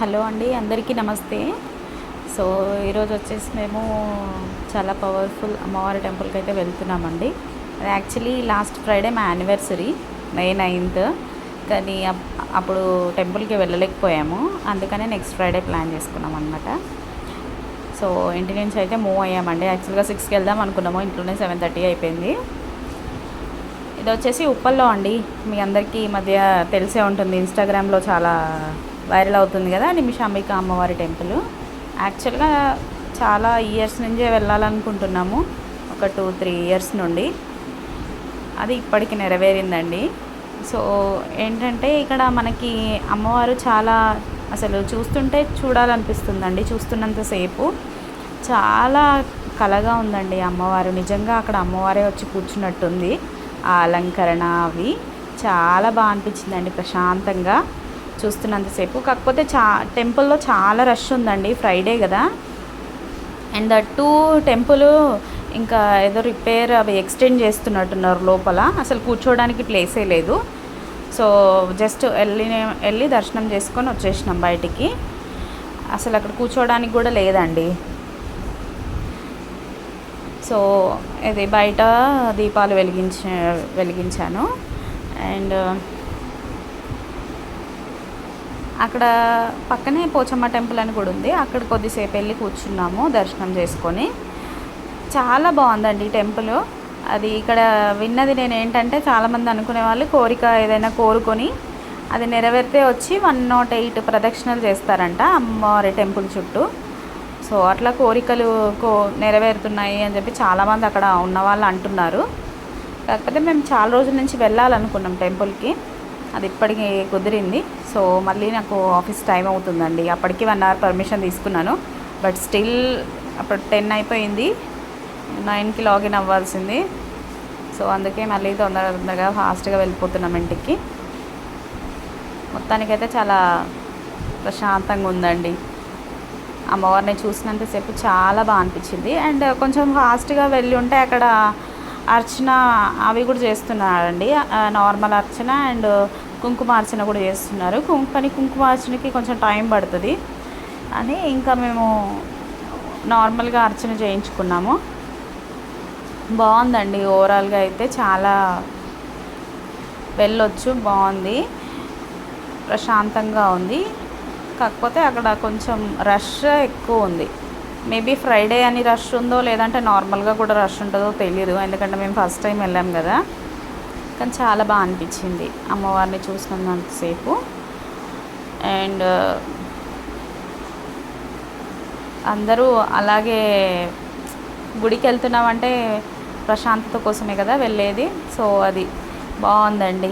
Hello అండి అందరికీ నమస్తే. సో ఈరోజు వచ్చేసి మేము చాలా పవర్ఫుల్ అమ్మవారి టెంపుల్కి అయితే వెళ్తున్నామండి. యాక్చువల్లీ లాస్ట్ ఫ్రైడే మా యానివర్సరీ మే నైన్త్. కానీ అప్పుడు టెంపుల్కి వెళ్ళలేకపోయాము. అందుకనే నెక్స్ట్ ఫ్రైడే ప్లాన్ చేసుకున్నాం అనమాట సో ఇంటి నుంచి అయితే మూవ్ అయ్యామండి. యాక్చువల్గా సిక్స్కి వెళ్దాం అనుకున్నాము. ఇంట్లోనే సెవెన్ థర్టీ అయిపోయింది. ఇది వచ్చేసి ఉప్పల్లో అండి. మీ అందరికీ ఈ మధ్య తెలిసే ఉంటుంది. ఇన్స్టాగ్రామ్లో చాలా వైరల్ అవుతుంది కదా నిమిషాంబిక అమ్మవారి టెంపుల్. యాక్చువల్గా చాలా ఇయర్స్ నుంచే వెళ్ళాలనుకుంటున్నాము. ఒక టూ త్రీ ఇయర్స్ నుండి. అది ఇప్పటికి నెరవేరిందండి. సో ఏంటంటే ఇక్కడ మనకి అమ్మవారు చాలా అసలు చూస్తుంటే చూడాలనిపిస్తుందండి చూస్తున్నంతసేపు చాలా కలగా ఉందండి అమ్మవారు. నిజంగా అక్కడ అమ్మవారే వచ్చి కూర్చున్నట్టుంది. ఆ అలంకరణ అవి చాలా బాగా అనిపించిందండి ప్రశాంతంగా. చూస్తున్నంతసేపు. కాకపోతే చా టెంపుల్లో చాలా రష్ ఉందండి ఫ్రైడే కదా. అండ్ దట్ టూ టెంపుల్ ఇంకా ఏదో రిపేర్ అవి ఎక్స్టెండ్ చేస్తున్నట్టున్నారు లోపల. అసలు కూర్చోడానికి ప్లేసే లేదు. సో జస్ట్ వెళ్ళి వెళ్ళి దర్శనం చేసుకొని వచ్చేసినాం బయటికి. అసలు అక్కడ కూర్చోడానికి కూడా లేదండి. సో ఇది బయట దీపాలు వెలిగించ వెలిగించాను. అండ్ అక్కడ పక్కనే పోచమ్మ టెంపుల్ అని కూడా ఉంది. అక్కడ కొద్దిసేపు వెళ్ళి కూర్చున్నాము దర్శనం చేసుకొని. చాలా బాగుందండి ఈ టెంపుల్. అది ఇక్కడ విన్నది నేను ఏంటంటే చాలామంది అనుకునే వాళ్ళు కోరిక ఏదైనా కోరుకొని అది నెరవేరితే వచ్చి వన్ నాట్ ఎయిట్ ప్రదక్షిణలు చేస్తారంట అమ్మవారి టెంపుల్ చుట్టూ. సో అట్లా కోరికలు కో నెరవేరుతున్నాయి అని చెప్పి చాలామంది అక్కడ ఉన్న వాళ్ళు అంటున్నారు. కాకపోతే మేము చాలా రోజుల నుంచి వెళ్ళాలనుకున్నాం టెంపుల్కి. అది ఇప్పటికి కుదిరింది. సో మళ్ళీ నాకు ఆఫీస్ టైం అవుతుందండి. అప్పటికి వన్ అవర్ పర్మిషన్ తీసుకున్నాను. బట్ స్టిల్ అప్పుడు టెన్ అయిపోయింది. నైన్కి లాగిన్ అవ్వాల్సింది. సో అందుకే మళ్ళీ తొందర తొందరగా ఫాస్ట్గా వెళ్ళిపోతున్నాం ఇంటికి. మొత్తానికైతే చాలా ప్రశాంతంగా ఉందండి. అమ్మవారిని చూసినంతసేపు చాలా బాగా అనిపించింది. అండ్ కొంచెం ఫాస్ట్గా వెళ్ళి ఉంటే అక్కడ అర్చన అవి కూడా చేస్తున్నారండి. నార్మల్ అర్చన అండ్ కుంకుమ అర్చన కూడా చేస్తున్నారు. కుంకు కానీ కుంకుమార్చనకి కొంచెం టైం పడుతుంది. అని ఇంకా మేము నార్మల్గా అర్చన చేయించుకున్నాము. బాగుందండి. ఓవరాల్గా అయితే చాలా వెళ్ళొచ్చు. బాగుంది. ప్రశాంతంగా ఉంది. కాకపోతే అక్కడ కొంచెం రష్ ఎక్కువ ఉంది. మేబీ ఫ్రైడే అని రష్ ఉందో లేదంటే నార్మల్గా కూడా రష్ ఉంటుందో తెలియదు ఎందుకంటే మేము ఫస్ట్ టైం వెళ్ళాం కదా. కానీ చాలా బాగా అనిపించింది అమ్మవారిని చూసినంతసేపు అండ్ అందరూ అలాగే గుడికి వెళ్తున్నామంటే ప్రశాంతత కోసమే కదా వెళ్ళేది. సో అది బాగుందండి.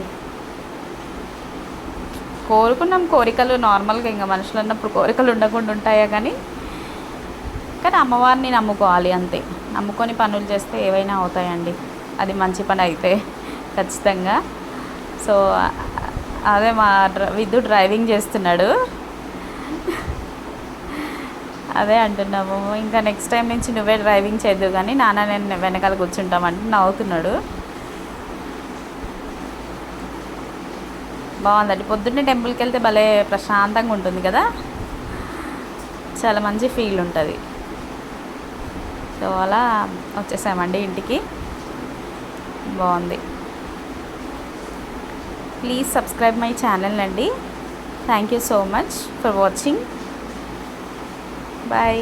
కోరుకున్నాం కోరికలు. నార్మల్గా ఇంకా మనుషులు అన్నప్పుడు కోరికలు ఉండకుండా ఉంటాయా కానీ కానీ అమ్మవారిని నమ్ముకోవాలి అంతే. నమ్ముకొని పనులు చేస్తే ఏవైనా అవుతాయండి. అది మంచి పని అయితే ఖచ్చితంగా. సో అదే మా విద్యు డ్రైవింగ్ చేస్తున్నాడు. అదే అంటున్నాము. ఇంకా నెక్స్ట్ టైం నుంచి నువ్వే డ్రైవింగ్ చేద్దు కానీ నాన్న నేను వెనకాల కూర్చుంటామంటే నవ్వుతున్నాడు. బాగుందండి. పొద్దున్నే టెంపుల్కి వెళ్తే భలే ప్రశాంతంగా ఉంటుంది కదా. చాలా మంచి ఫీల్ ఉంటుంది. సో అలా వచ్చేసామండి ఇంటికి. బాగుంది. ప్లీజ్ సబ్స్క్రైబ్ మై ఛానల్ అండి. Thank you so much for watching bye